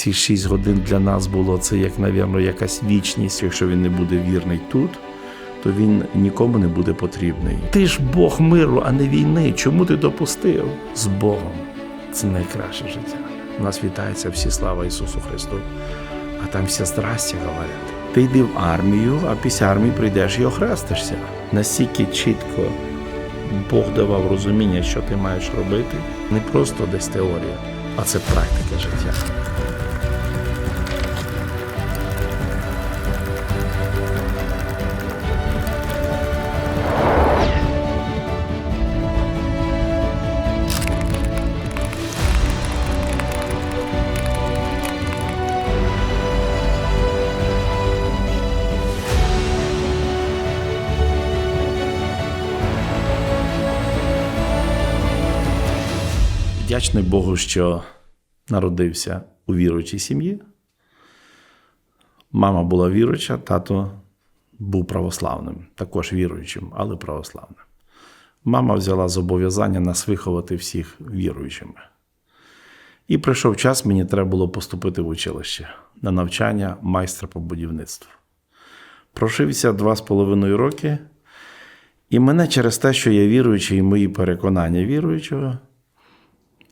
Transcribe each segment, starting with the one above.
ці шість годин для нас було це як, навірно, якась вічність. Якщо він не буде вірний тут, то він нікому не буде потрібний. Ти ж Бог миру, а не війни. Чому ти допустив? З Богом. Це найкраще життя. У нас вітається всі слава Ісусу Христу. А там всі здрасті говорять. Ти йди в армію, а після армії прийдеш і охрестишся. Настільки чітко Бог давав розуміння, що ти маєш робити. Не просто десь теорія, а це практика життя. Вдячний Богу, що народився у віруючій сім'ї. Мама була віруюча, тато був православним, також віруючим, але православним. Мама взяла зобов'язання нас виховати всіх віруючими. І прийшов час, мені треба було поступити в училище на навчання майстра по будівництву. Прошився два з половиною роки, і мене через те, що я віруючий, і мої переконання віруючого,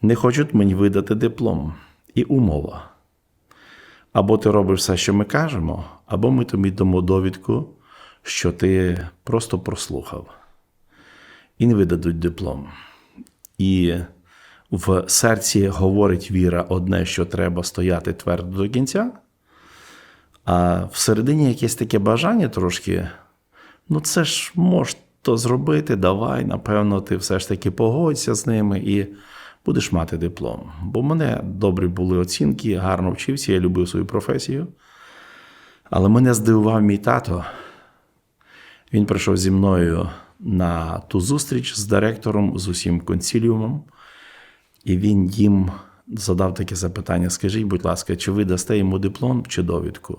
не хочуть мені видати диплом і умова. Або ти робиш все, що ми кажемо, або ми тобі дамо довідку, що ти просто прослухав. І не видадуть диплом. І в серці говорить віра одне, що треба стояти твердо до кінця, а всередині якесь таке бажання трошки, ну це ж то зробити, давай, напевно, ти все ж таки погодься з ними і будеш мати диплом. Бо в мене добрі були оцінки, гарно вчився, я любив свою професію. Але мене здивував мій тато. Він прийшов зі мною на ту зустріч з директором, з усім консіліумом, і він їм задав таке запитання: скажіть, будь ласка, чи ви дасте йому диплом чи довідку?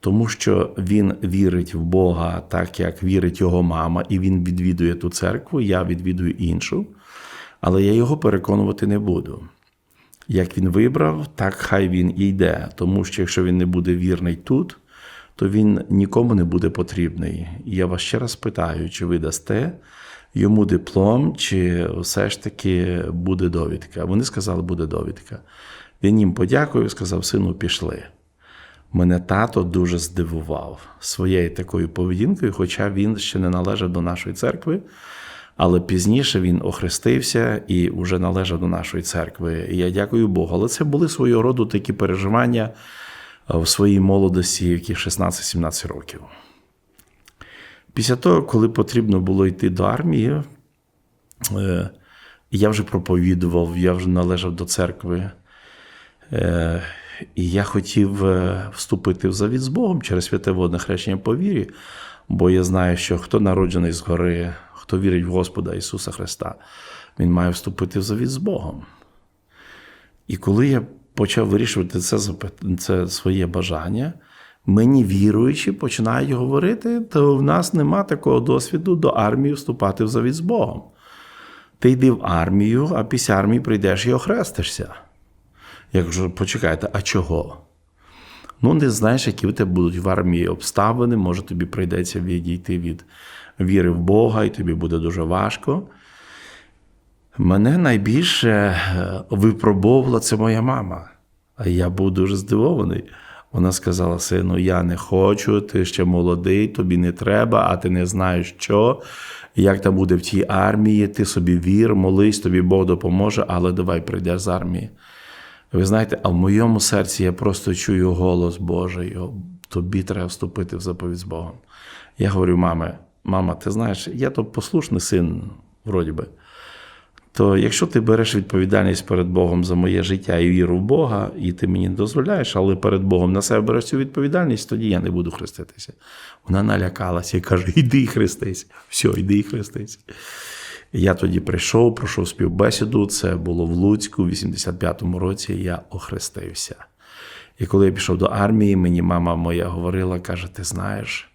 Тому що він вірить в Бога так, як вірить його мама, і він відвідує ту церкву, я відвідую іншу, але я його переконувати не буду. Як він вибрав, так хай він і йде. Тому що якщо він не буде вірний тут, то він нікому не буде потрібний. І я вас ще раз питаю, чи ви дасте йому диплом, чи все ж таки буде довідка. Вони сказали, буде довідка. Він їм подякував, сказав, сину, пішли. Мене тато дуже здивував своєю такою поведінкою, хоча він ще не належав до нашої церкви, але пізніше він охрестився і вже належав до нашої церкви. І я дякую Богу. Але це були свого роду такі переживання в своїй молодості, які 16-17 років. Після того, коли потрібно було йти до армії, е, я вже проповідував, я вже належав до церкви. Е, І я хотів е, вступити в завіт з Богом через святе водне хрещення по вірі, бо я знаю, що хто народжений згори, хто вірить в Господа Ісуса Христа, він має вступити в завіт з Богом. І коли я почав вирішувати це, це своє бажання, мені віруючі починають говорити, то в нас нема такого досвіду до армії вступати в завіт з Богом. Ти йди в армію, а після армії прийдеш і охрестишся. Я кажу, почекайте, а чого? Ну, не знаєш, які в тебе будуть в армії обставини, може тобі прийдеться відійти від віри в Бога, і тобі буде дуже важко. Мене найбільше е, випробовувала це моя мама. А я був дуже здивований. Вона сказала: сину, я не хочу, ти ще молодий, тобі не треба, а ти не знаєш що, як там буде в тій армії, ти собі вір, молись, тобі Бог допоможе, але давай прийдеш з армії. Ви знаєте, а в моєму серці я просто чую голос Божий. Тобі треба вступити в заповідь з Богом. Я говорю, маме, мама, ти знаєш, я то послушний син, вроді би. То якщо ти береш відповідальність перед Богом за моє життя і віру в Бога, і ти мені не дозволяєш, але перед Богом на себе береш цю відповідальність, тоді я не буду хреститися. Вона налякалася і каже: Іди хрестись. Все, іди хрестись. Я тоді прийшов, пройшов співбесіду. Це було в Луцьку, в 85-му році я охрестився. І коли я пішов до армії, мені мама моя говорила, каже: Ти знаєш,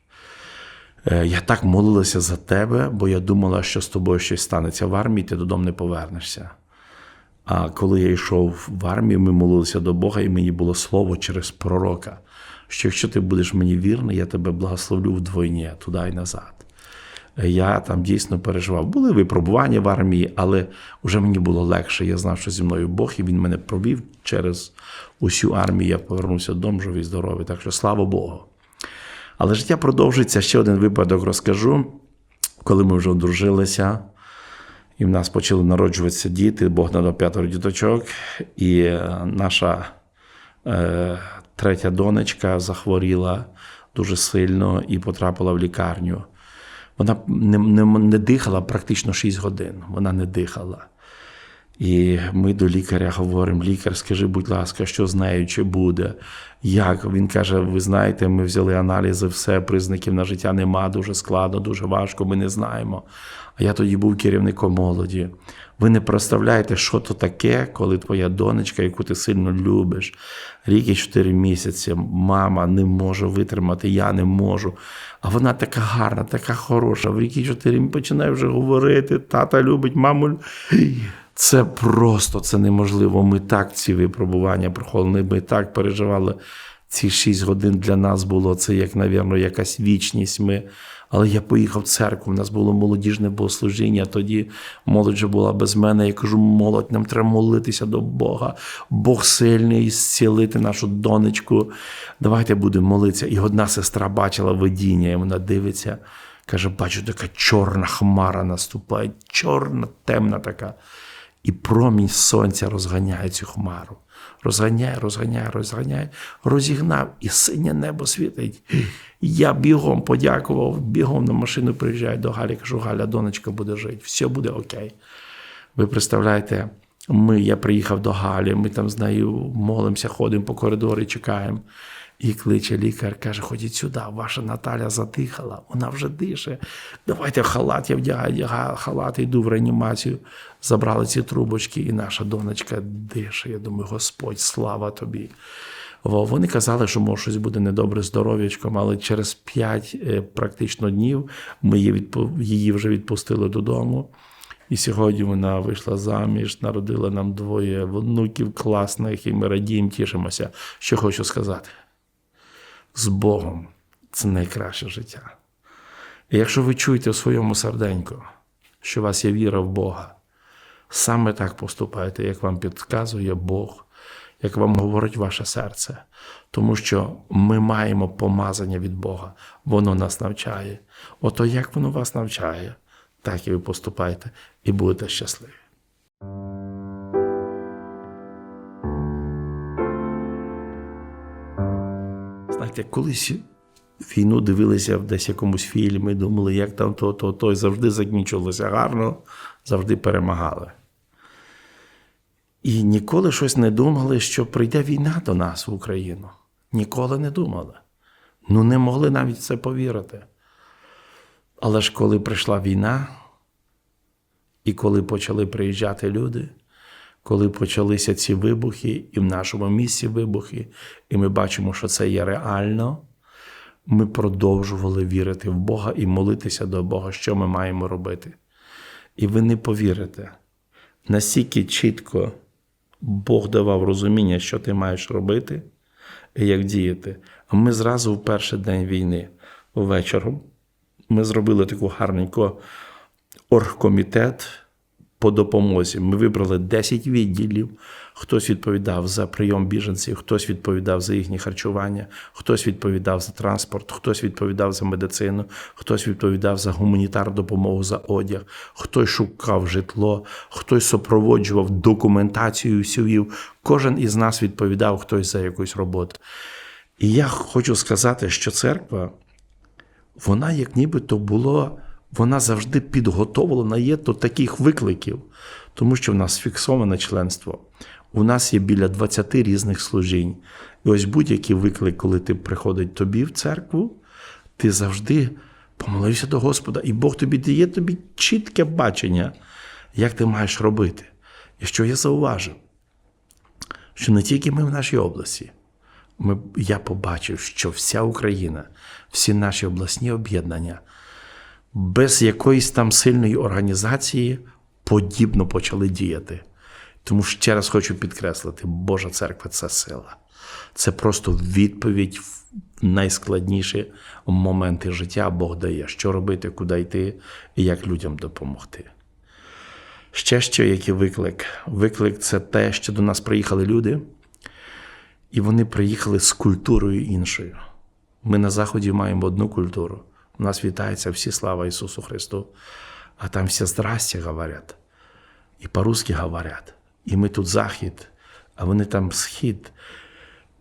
я так молилася за тебе, бо я думала, що з тобою щось станеться в армії, ти додому не повернешся. А коли я йшов в армію, ми молилися до Бога, і мені було слово через пророка, що якщо ти будеш мені вірний, я тебе благословлю вдвойні, туди і назад. Я там дійсно переживав. Були випробування в армії, але вже мені було легше. Я знав, що зі мною Бог, і він мене провів через усю армію. Я повернувся додому живий, здоровий. Так що слава Богу. Але життя продовжується. Ще один випадок розкажу, коли ми вже одружилися, і в нас почали народжуватися діти, Бог надав п'ятеро діточок, і е, наша е, третя донечка захворіла дуже сильно і потрапила в лікарню. Вона не, не, не дихала практично 6 годин. Вона не дихала. І ми до лікаря говоримо: лікар, скажи, будь ласка, що з нею чи буде? Як? Він каже: ви знаєте, ми взяли аналізи, все, признаків на життя нема, дуже складно, дуже важко, ми не знаємо. А я тоді був керівником молоді. Ви не представляєте, що то таке, коли твоя донечка, яку ти сильно любиш, рік і чотири місяці, мама не може витримати, я не можу. А вона така гарна, така хороша. В рік і чотири починає вже говорити, тата любить, маму. Це просто це неможливо. Ми так ці випробування проходили, ми так переживали. Ці шість годин для нас було це, як, навірно, якась вічність. Ми... Але я поїхав в церкву, у нас було молодіжне богослужіння. Тоді молодь була без мене. Я кажу, молодь, нам треба молитися до Бога. Бог сильний, зцілити нашу донечку. Давайте будемо молитися. І одна сестра бачила видіння, і вона дивиться, каже: бачу, така чорна хмара наступає, чорна, темна така. І промінь сонця розганяє цю хмару. Розганяє, розганяє, розганяє, розігнав, і синє небо світить. Я бігом подякував, бігом на машину приїжджаю до Галі, кажу, Галя, донечка буде жити, все буде окей. Ви представляєте, ми, я приїхав до Галі, ми там з нею молимося, ходимо по коридорі, чекаємо. І кличе лікар, каже, ходіть сюди, ваша Наталя задихала, вона вже дише. Давайте халат, я вдягаю халат, йду в реанімацію. Забрали ці трубочки, і наша донечка дише. Я думаю, Господь, слава тобі. Вони казали, що може щось буде недобре здоров'ячком, але через п'ять практично днів ми її вже відпустили додому. І сьогодні вона вийшла заміж, народила нам двоє внуків класних, і ми радіємо, тішимося. Що хочу сказати з Богом це найкраще життя. І якщо ви чуєте в своєму серденьку, що у вас є віра в Бога, саме так поступайте, як вам підказує Бог, як вам говорить ваше серце. Тому що ми маємо помазання від Бога, воно нас навчає. Ото як воно вас навчає, так і ви поступайте, і будете щасливі. Знаєте, колись війну дивилися в десь якомусь фільмі, думали, як там то, то, то, і завжди закінчувалося гарно, завжди перемагали. І ніколи щось не думали, що прийде війна до нас в Україну. Ніколи не думали. Ну, не могли навіть це повірити. Але ж коли прийшла війна, і коли почали приїжджати люди, коли почалися ці вибухи, і в нашому місті вибухи, і ми бачимо, що це є реально, ми продовжували вірити в Бога і молитися до Бога, що ми маємо робити. І ви не повірите, настільки чітко Бог давав розуміння, що ти маєш робити і як діяти. А ми зразу в перший день війни, вечором, ми зробили таку гарненьку оргкомітет по допомозі. Ми вибрали 10 відділів. Хтось відповідав за прийом біженців, хтось відповідав за їхнє харчування, хтось відповідав за транспорт, хтось відповідав за медицину, хтось відповідав за гуманітарну допомогу за одяг, хтось шукав житло, хтось супроводжував документацію всю. Кожен із нас відповідав хтось за якусь роботу. І я хочу сказати, що церква, вона як нібито було вона завжди підготовлена є до таких викликів, тому що в нас фіксоване членство. У нас є біля 20 різних служінь. І ось будь-який виклик, коли ти приходить тобі в церкву, ти завжди помолився до Господа, і Бог тобі дає тобі чітке бачення, як ти маєш робити. І що я зауважив, що не тільки ми в нашій області, ми, я побачив, що вся Україна, всі наші обласні об'єднання без якоїсь там сильної організації подібно почали діяти. Тому ще раз хочу підкреслити: Божа церква це сила. Це просто відповідь в найскладніші моменти життя Бог дає, що робити, куди йти і як людям допомогти. Ще що який виклик? Виклик це те, що до нас приїхали люди, і вони приїхали з культурою іншою. Ми на Заході маємо одну культуру. У нас вітаються всі слава Ісусу Христу, а там всі здрасте говорять, і по-русски говорять. І ми тут захід, а вони там схід.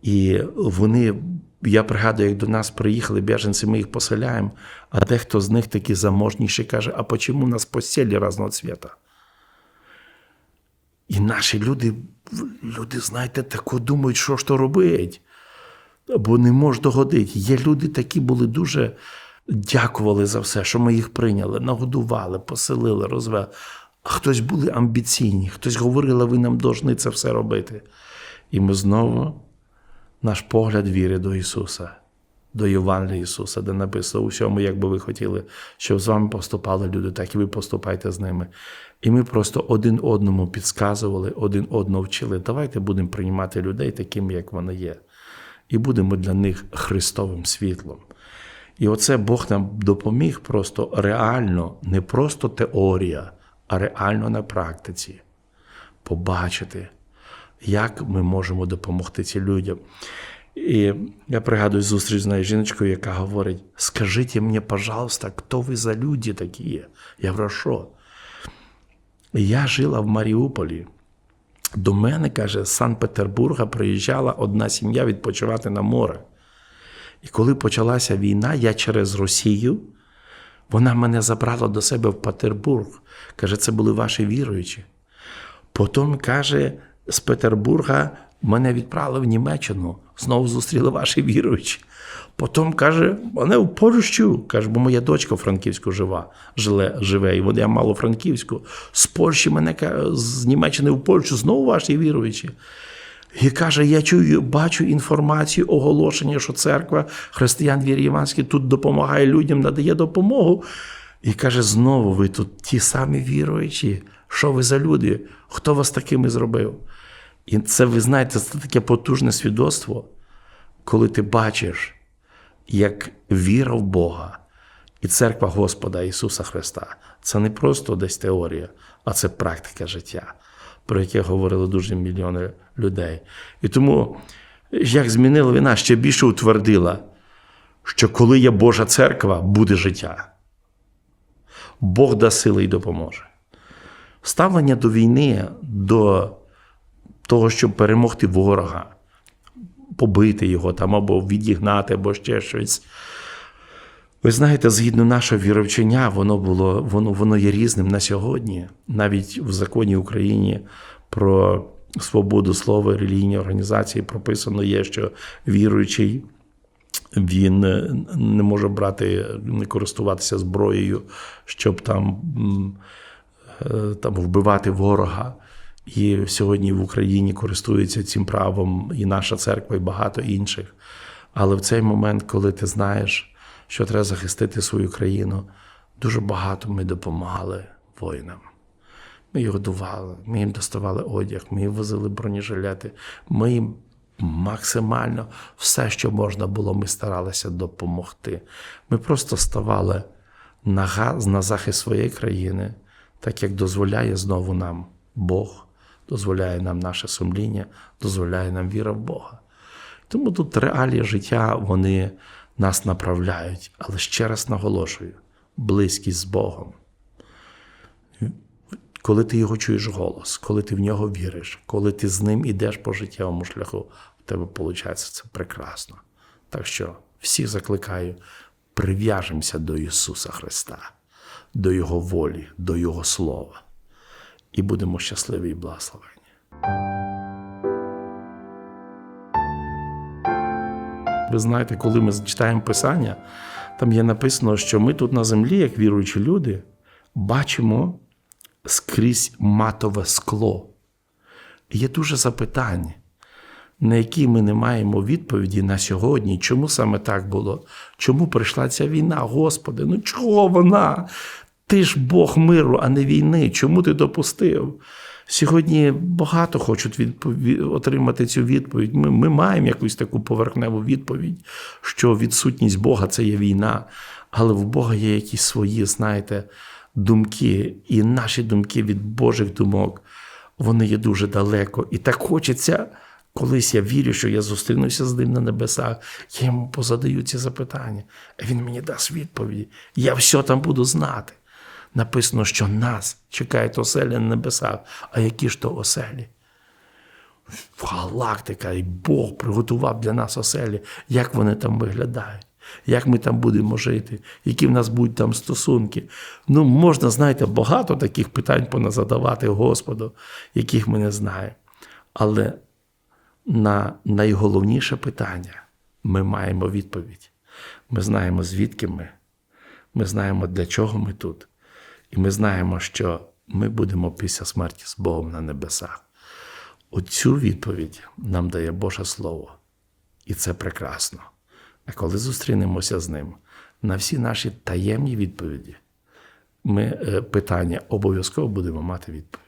І вони, я пригадую, як до нас приїхали біженці, ми їх поселяємо, а дехто з них такі заможніші каже: а чому у нас постелі різного цвіта? І наші люди, люди, знаєте, тако думають, що ж то робить, бо не можуть догодити. Є люди такі були дуже дякували за все, що ми їх прийняли, нагодували, поселили, розвели. А хтось були амбіційні, хтось говорили, ви нам повинні це все робити. І ми знову наш погляд віри до Ісуса, до Євангелія Ісуса, де написано у всьому, як би ви хотіли, щоб з вами поступали люди, так і ви поступайте з ними. І ми просто один одному підказували, один одного вчили. Давайте будемо приймати людей такими, як вони є, і будемо для них Христовим світлом. І оце Бог нам допоміг просто реально, не просто теорія, а реально на практиці побачити, як ми можемо допомогти цим людям. І я пригадую зустріч з нею жіночкою, яка говорить: Скажіть мені, пожалуйста, хто ви за люди такі? Я говорю, що? Я жила в Маріуполі. До мене, каже, з Санкт-Петербурга приїжджала одна сім'я відпочивати на море. І коли почалася війна, я через Росію, вона мене забрала до себе в Петербург. Каже, це були ваші віруючі. Потім, каже, з Петербурга мене відправили в Німеччину, знову зустріли ваші віруючі. Потім каже, мене в Польщу, каже, бо моя дочка Франківську жива, жиле, живе, і я мало Франківську. З Польщі мене з Німеччини в Польщу знову ваші віруючі. І каже: я чую, бачу інформацію, оголошення, що церква християн вірі Іванський тут допомагає людям, надає допомогу. І каже: знову ви тут ті самі віруючі. Що ви за люди? Хто вас такими зробив? І це, ви знаєте, це таке потужне свідоцтво, коли ти бачиш, як віра в Бога і церква Господа Ісуса Христа це не просто десь теорія, а це практика життя, про яке говорили дуже мільйони людей. І тому, як змінила війна, ще більше утвердила, що коли є Божа церква, буде життя. Бог дасть сили і допоможе. Ставлення до війни, до того, щоб перемогти ворога, побити його там або відігнати, або ще щось. Ви знаєте, згідно нашого віровчення, воно було, воно, воно є різним на сьогодні. Навіть в законі України про свободу слова, релігійні організації прописано є, що віруючий. Він не може брати, не користуватися зброєю, щоб там там вбивати ворога. І сьогодні в Україні користується цим правом і наша церква, і багато інших. Але в цей момент, коли ти знаєш, що треба захистити свою країну, дуже багато ми допомагали воїнам. Ми їх годували, ми їм доставали одяг, ми їм возили бронежилети, ми їм максимально все, що можна було, ми старалися допомогти. Ми просто ставали на, на захист своєї країни, так як дозволяє знову нам Бог, дозволяє нам наше сумління, дозволяє нам віра в Бога. Тому тут реалії життя вони нас направляють, але ще раз наголошую: близькість з Богом. Коли ти його чуєш голос, коли ти в нього віриш, коли ти з ним ідеш по життєвому шляху, у тебе виходить це прекрасно. Так що всіх закликаю, прив'яжемося до Ісуса Христа, до Його волі, до Його Слова. І будемо щасливі і благословені. Ви знаєте, коли ми читаємо Писання, там є написано, що ми тут на землі, як віруючі люди, бачимо скрізь матове скло. Є дуже запитання, на які ми не маємо відповіді на сьогодні. Чому саме так було? Чому прийшла ця війна? Господи, ну чого вона? Ти ж Бог миру, а не війни. Чому ти допустив? Сьогодні багато хочуть відпові- отримати цю відповідь. Ми, ми маємо якусь таку поверхневу відповідь, що відсутність Бога це є війна, але в Бога є якісь свої, знаєте, думки, і наші думки від Божих думок, вони є дуже далеко. І так хочеться, колись я вірю, що я зустрінуся з ним на небесах, я йому позадаю ці запитання, а він мені дасть відповіді. Я все там буду знати. Написано, що нас чекають оселі на небесах. А які ж то оселі? Галактика, і Бог приготував для нас оселі, як вони там виглядають, як ми там будемо жити, які в нас будуть там стосунки. Ну, можна, знаєте, багато таких питань поназадавати Господу, яких ми не знаємо. Але на найголовніше питання ми маємо відповідь. Ми знаємо, звідки ми, ми знаємо, для чого ми тут. І ми знаємо, що ми будемо після смерті з Богом на небесах. Оцю відповідь нам дає Боже Слово. І це прекрасно. А коли зустрінемося з ним, на всі наші таємні відповіді, ми е, питання обов'язково будемо мати відповіді.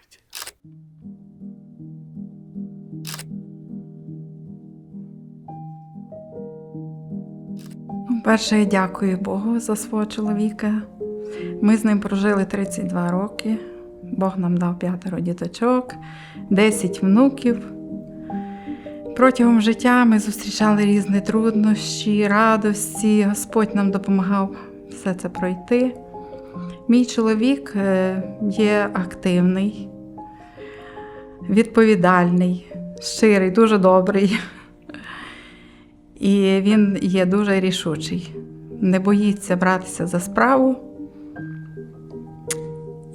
Перше, я дякую Богу за свого чоловіка. Ми з ним прожили 32 роки. Бог нам дав п'ятеро діточок, 10 внуків. Протягом життя ми зустрічали різні труднощі, радості. Господь нам допомагав все це пройти. Мій чоловік е, є активний, відповідальний, щирий, дуже добрий. І він є дуже рішучий, не боїться братися за справу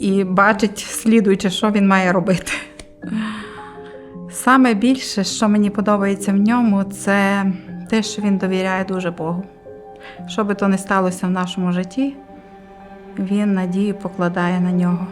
і бачить, слідуючи, що він має робити. Саме більше, що мені подобається в ньому, це те, що він довіряє дуже Богу. Що би то не сталося в нашому житті, він надію покладає на нього.